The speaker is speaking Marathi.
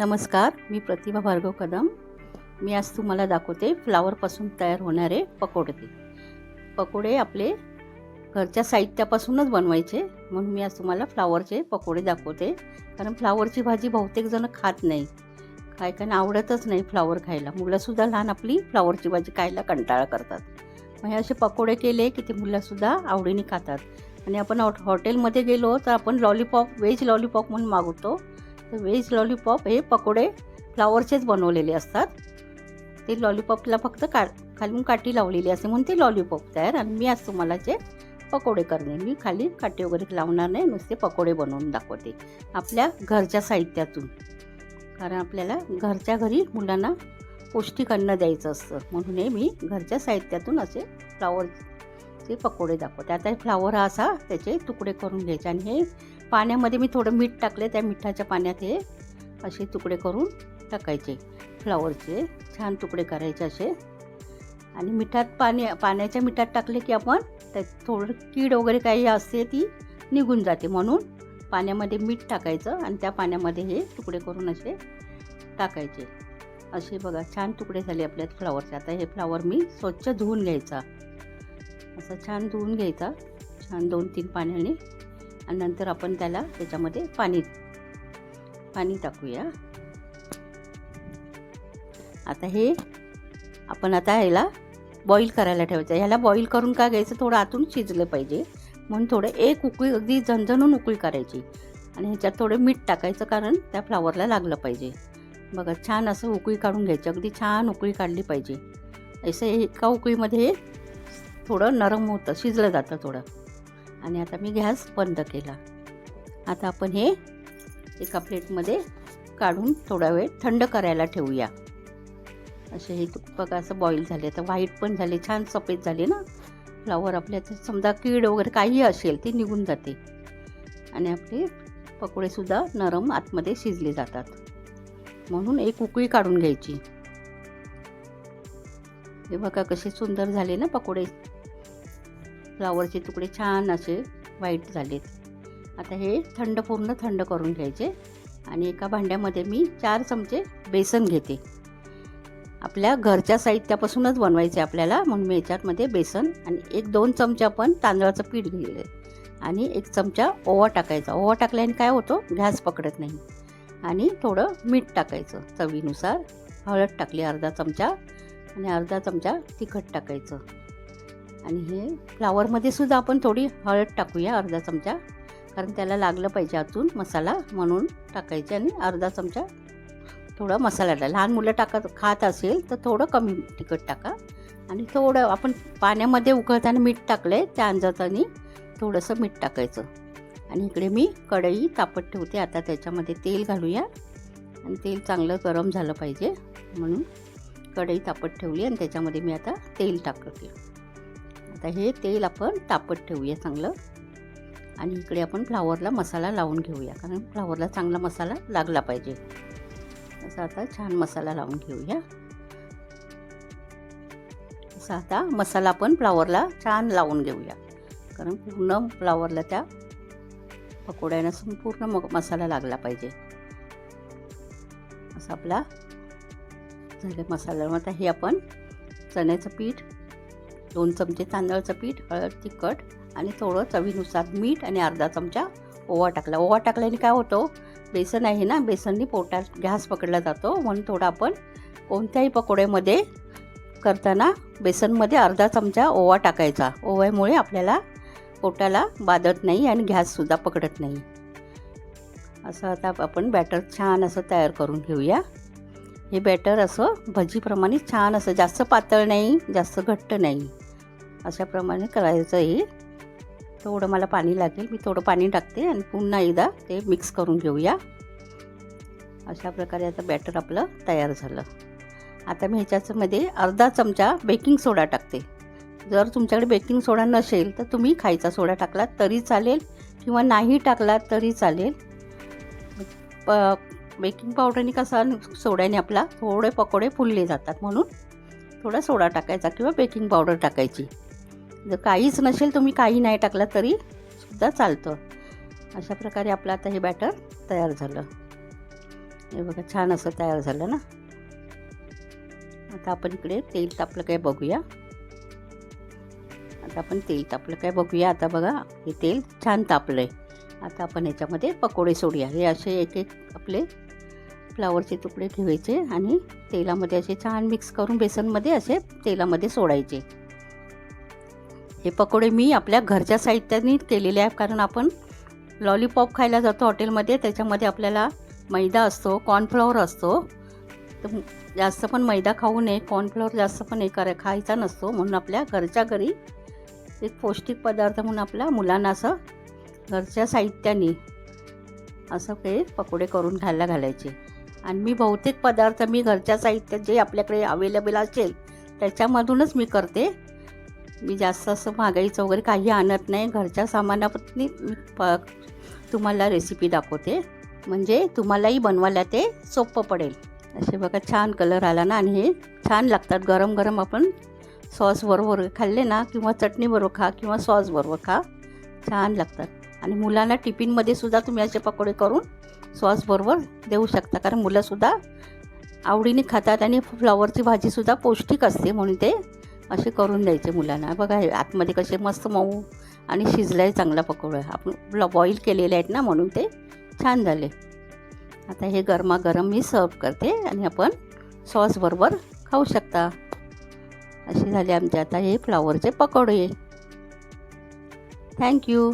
नमस्कार मी प्रतिभा भार्गव कदम. मी आज तुम्हाला दाखवते फ्लावरपासून तयार होणारे पकोडे. पकोडे आपले घरच्या साहित्यापासूनच बनवायचे म्हणून मी आज तुम्हाला फ्लावरचे पकोडे दाखवते. कारण फ्लावरची भाजी बहुतेक जण खात नाही. काय काय आवडतच नाही फ्लावर खायला. मुलंसुद्धा लहान आपली फ्लावरची भाजी खायला कंटाळा करतात. मग हे असे पकोडे केले की ते मुलंसुद्धा आवडीने खातात. आणि आपण हॉट हॉटेलमध्ये गेलो तर आपण लॉलीपॉप व्हेज लॉलीपॉप म्हणून मागवतो. तर व्हेज लॉलीपॉप हे पकोडे फ्लावरचेच बनवलेले असतात. ते लॉलीपॉपला फक्त का खालून काठी लावलेली असते म्हणून ते लॉलीपॉप तयार. आणि मी आज तुम्हाला जे पकोडे करणे मी खाली काठी वगैरे लावणार नाही नुसते पकोडे बनवून दाखवते. आपल्या घरच्या साहित्यातून. कारण आपल्याला घरच्या घरी मुलांना पौष्टिक अन्न द्यायचं असतं. म्हणून हे मी घरच्या साहित्यातून असे फ्लावरचे पकोडे दाखवते. आता हे फ्लावर हा असा त्याचे तुकडे करून घ्यायचे. आणि हे पाण्यामध्ये मी थोडं मीठ टाकले त्या मिठाच्या पाण्यात हे असे तुकडे करून टाकायचे फ्लावरचे छान तुकडे करायचे असे. आणि मिठात पाणी पाण्याच्या मिठात टाकले की आपण त्यात थोडं कीड वगैरे काही असते ती निघून जाते म्हणून पाण्यामध्ये मीठ टाकायचं आणि त्या पाण्यामध्ये हे तुकडे करून असे टाकायचे. असे बघा छान तुकडे झाले आपल्या फ्लावरचे आता हे फ्लावर मी स्वच्छ धुवून घ्यायचा. असं छान धुवून घ्यायचा. छान दोन तीन पाण्याने आणि नंतर आपण त्याला त्याच्यामध्ये पाणी पाणी टाकूया. आता हे आपण आता ह्याला बॉईल करायला ठेवायचं. ह्याला बॉईल करून का घ्यायचं? थोडं आतून शिजलं पाहिजे. म्हणून थोडं एक उकळी अगदी झणझणून उकळी करायची. आणि ह्याच्यात थोडं मीठ टाकायचं कारण त्या फ्लावरला लागलं पाहिजे. बघा छान असं उकळी काढून घ्यायची. अगदी छान उकळी काढली पाहिजे. असं एका उकळीमध्ये थोडं नरम होतं शिजलं जातं थोडं. आणि आता मी गॅस बंद केला. आता आपण हे एका प्लेटमध्ये काढून थोडा वेळ थंड करायला ठेवूया. असे हे बघा असं बॉईल झाले. आता व्हाईट पण झाले छान सफेद झाले ना. फ्लावर आपल्या समजा कीड वगैरे काही असेल ते निघून जाते. आणि आपले पकोडेसुद्धा नरम आतमध्ये शिजले जातात. म्हणून एक उकळी काढून घ्यायची. हे बघा कसे सुंदर झाले ना पकोडे. फ्लावरचे तुकडे छान असे व्हाईट झालेत. आता हे थंड पूर्ण थंड करून घ्यायचे आणि एका भांड्यामध्ये मी चार चमचे बेसन घेते. आपल्या घरच्या साहित्यापासूनच बनवायचे आपल्याला म्हणून मी याच्यामध्ये बेसन आणि एक दोन चमचे पण तांदळाचं पीठ घेतले आणि एक चमचा ओवा टाकायचा. ओवा टाकल्याने काय होतो? गॅस पकडत नाही. आणि थोडं मीठ टाकायचं चवीनुसार. हळद टाकली अर्धा चमचा आणि अर्धा चमचा तिखट टाकायचं. आणि हे फ्लावरमध्ये सुद्धा आपण थोडी हळद टाकूया अर्धा चमचा. कारण त्याला लागलं पाहिजे आतून मसाला म्हणून टाकायचे आणि अर्धा चमचा थोडा मसाला टाका. लहान मुलं टाकत खात असेल तर थोडं कमी तिखट टाका. आणि थोडं आपण पाण्यामध्ये उकळताना मीठ टाकलं आहे त्या अंदाजाने थोडंसं मीठ टाकायचं. आणि इकडे मी कढई तापत ठेवते. आता त्याच्यामध्ये तेल घालूया. आणि तेल चांगलं गरम झालं पाहिजे. म्हणून कढई तापत ठेवली आणि त्याच्यामध्ये मी आता तेल टाकते. आता हे तेल आपण तापत ठेवूया चांगलं. आणि इकडे आपण फ्लावरला मसाला लावून घेऊया कारण फ्लावरला चांगला मसाला लागला पाहिजे. असा आता छान मसाला लावून घेऊया. असा आता मसाला आपण फ्लावरला छान लावून घेऊया कारण पूर्ण फ्लावरला त्या पकोड्यानं संपूर्ण मग मसाला लागला पाहिजे. असा आपला झालं मसाला. मग आता हे आपण चण्याचं पीठ दोन चमचे तांदळाचं पीठ हळद तिखट आणि थोडं चवीनुसार मीठ आणि अर्धा चमचा ओवा टाकला. ओवा टाकल्याने काय होतं? बेसन आहे ना बेसननी पोटात गॅस पकडला जातो. म्हणून थोडा आपण कोणत्याही पकोड्यामध्ये करताना बेसनमध्ये अर्धा चमचा ओवा टाकायचा. ओव्यामुळे आपल्याला पोटाला बाधत नाही आणि गॅससुद्धा पकडत नाही. असं आता आपण बॅटर छान असं तयार करून घेऊया. हे बॅटर असं भजीप्रमाणे छान असं जास्त पातळ नाही जास्त घट्ट नाही. अशाप्रमाणे करायचं हे थोडं मला पाणी लागेल. मी थोडं पाणी टाकते आणि पुन्हा एकदा ते मिक्स करून घेऊया. अशा प्रकारे आता बॅटर आपलं तयार झालं. आता मी ह्याच्यामध्ये अर्धा चमचा बेकिंग सोडा टाकते. जर तुमच्याकडे बेकिंग सोडा नसेल तर तुम्ही खायचा सोडा टाकला तरी चालेल किंवा नाही टाकला तरी चालेल. प बेकिंग पावडरने कसा सोड्याने आपला थोडे पकोडे फुलले जातात म्हणून थोडा सोडा टाकायचा किंवा बेकिंग पावडर टाकायची. जर काहीच नसेल तुम्ही काही नाही टाकला तरी सुद्धा चालतं. अशा प्रकारे आपलं आता हे बॅटर तयार झालं. हे बघा छान असं तयार झालं ना. आता आपण इकडे तेल तापलं काय बघूया. आता आपण तेल तापलं काय बघूया. आता बघा हे तेल छान तापलं आहे आता आपण याच्यामध्ये पकोडे सोडूया. हे असे एक एक आपले फ्लावरचे तुकडे ठेवायचे आणि तेलामध्ये असे छान मिक्स करून बेसनमध्ये असे तेलामध्ये सोडायचे. हे पकोडे मी आपल्या घरच्या साहित्याने केलेले आहे कारण आपण लॉलीपॉप खायला जातो हॉटेलमध्ये त्याच्यामध्ये आपल्याला मैदा असतो कॉर्नफ्लॉवर असतो. तर जास्त पण मैदा खाऊ नये कॉर्नफ्लॉवर जास्त पण हे करा खायचा नसतो म्हणून आपल्या घरच्या घरी एक पौष्टिक पदार्थ म्हणून आपल्या मुलांना असं घरच्या साहित्याने असं ते पकोडे करून खायला घालायचे. आणि मी बहुतेक पदार्थ मी घरच्या साहित्यात जे आपल्याकडे अवेलेबल असेल त्याच्यामधूनच मी करते. मी जास्त असं महागाईचं वगैरे काही आणत नाही. घरच्या सामानापत्नी मी प तुम्हाला रेसिपी दाखवते. म्हणजे तुम्हालाही बनवायला ते सोपं पडेल. असे बघा छान कलर आला ना आणि हे छान लागतात. गरम गरम आपण सॉसबरोबर खाल्ले ना किंवा चटणीबरोबर खा किंवा सॉसबरोबर खा छान लागतात. आणि मुलांना टिफिनमध्ये सुद्धा तुम्ही असे पकोडे करून सॉसबरोबर देऊ शकता. कारण मुलंसुद्धा आवडीने खातात आणि फ्लॉवरची भाजीसुद्धा पौष्टिक असते म्हणून ते असे करून द्यायचे मुलांना. बघा हे आतमध्ये कसे मस्त मऊ आणि शिजलं आहे चांगला पकोडा. आपण बॉईल केलेले आहेत ना म्हणून ते छान झाले. आता हे गरमागरम मी सर्व करते आणि आपण सॉसबरोबर खाऊ शकता. असे झाले आमचे आता हे फ्लावरचे पकोडे. थँक्यू